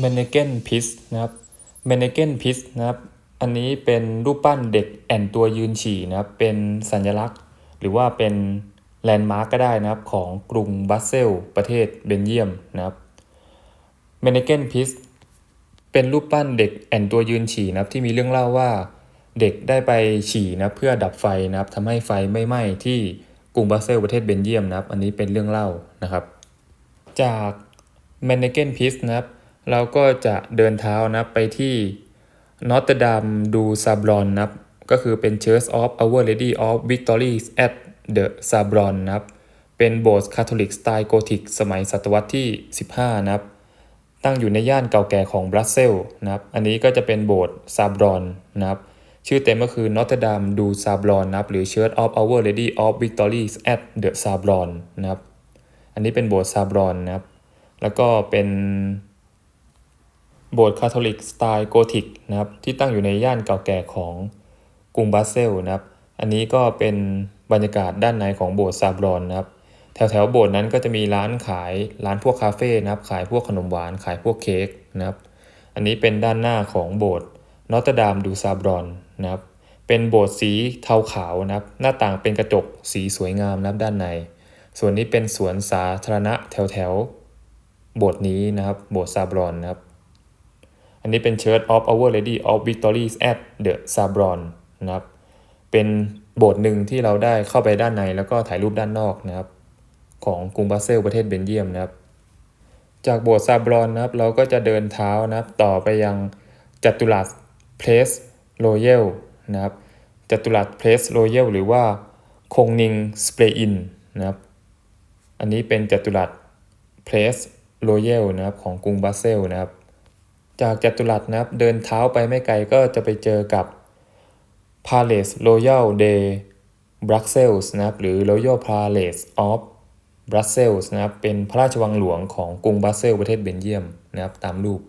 เมเนเกนพิสนะครับเมเนเกนพิสนะครับ อันนี้เป็นรูปปั้นเด็กแอนตัวยืนฉี่นะครับ เป็นสัญลักษณ์ หรือว่าเป็นแลนด์มาร์กก็ได้นะครับของกรุงบัสเซล ประเทศเบลเยียมนะครับเมเนเกนพิสเป็นรูปปั้นเด็กแอนตัวยืนฉี่นะครับที่มีเรื่องเล่าว่าเด็กได้ไปฉี่นะเพื่อดับไฟนะครับทำให้ไฟไม่ไหม้ที่กรุงบรัสเซลประเทศเบลเยียมนะครับ อันนี้เป็นเรื่องเล่านะครับ จากเมเนเกนพิสนะครับ เราก็จะเดินเท้านะไปที่นอตเดามดูซาบรอนนะครับก็คือเป็น Church of Our Lady of Victory at the Sabron นะครับ เป็นโบสถ์คาทอลิกสไตล์โกธิกสมัยศตวรรษที่ 15 นะครับ ตั้งอยู่ในย่านเก่าแก่ของบรัสเซลส์นะครับ อันนี้ก็จะเป็นโบสถ์ซาบรอนนะครับ ชื่อเต็มก็คือ Notre Dame du Sablon นะครับ หรือ Church of Our Lady of Victory at the Sabron นะครับ อันนี้เป็นโบสถ์ซาบรอนนะครับ แล้วก็เป็น โบสถ์คาทอลิกสไตล์โกธิกนะครับที่ตั้งอยู่ในย่านเก่าแก่ของกรุงบรัสเซลนะครับอันนี้ก็เป็นบรรยากาศด้านในของโบสถ์ซาบรอนนะครับแถวแถวโบสถ์นั้นก็จะมีร้านขายร้านพวกคาเฟ่นะครับ ขายพวกขนมหวานขายพวกเค้กนะครับ อันนี้เป็นด้านหน้าของโบสถ์นอตดามดูซาบรอนนะครับ เป็นโบสถ์สีเทาขาวนะครับ หน้าต่างเป็นกระจกสีสวยงามนะครับด้านใน ส่วนนี้เป็นสวนสาธารณะแถวแถวโบสถ์นี้นะครับ โบสถ์ซาบรอนนะครับ อันนี้เป็น Church of Our Lady of Victory at the Sabron นะครับ เป็นโบสถ์หนึ่งที่เราได้เข้าไปด้านในแล้วก็ถ่ายรูปด้านนอกนะครับ ของกรุงบรัสเซลประเทศเบลเยียมนะครับ จากโบสถ์ซาบรอนนะครับ เราก็จะเดินเท้านะครับ ต่อไปยังจัตุรัสเพลสโรเยลนะครับจัตุรัสเพลสโรเยลหรือว่าคงนิงสเปรอินนะครับ อันนี้เป็นจัตุรัสเพลสโรเยลนะครับของกรุงบรัสเซลนะครับ จากจัตุรัสนะครับ เดินเท้าไปไม่ไกลก็จะไปเจอกับ Palace Royal de Brussels นะครับ หรือ Royal Palace of Brussels นะครับ เป็นพระราชวังหลวงของกรุงบรัสเซลประเทศเบลเยียมนะครับ ตามรูป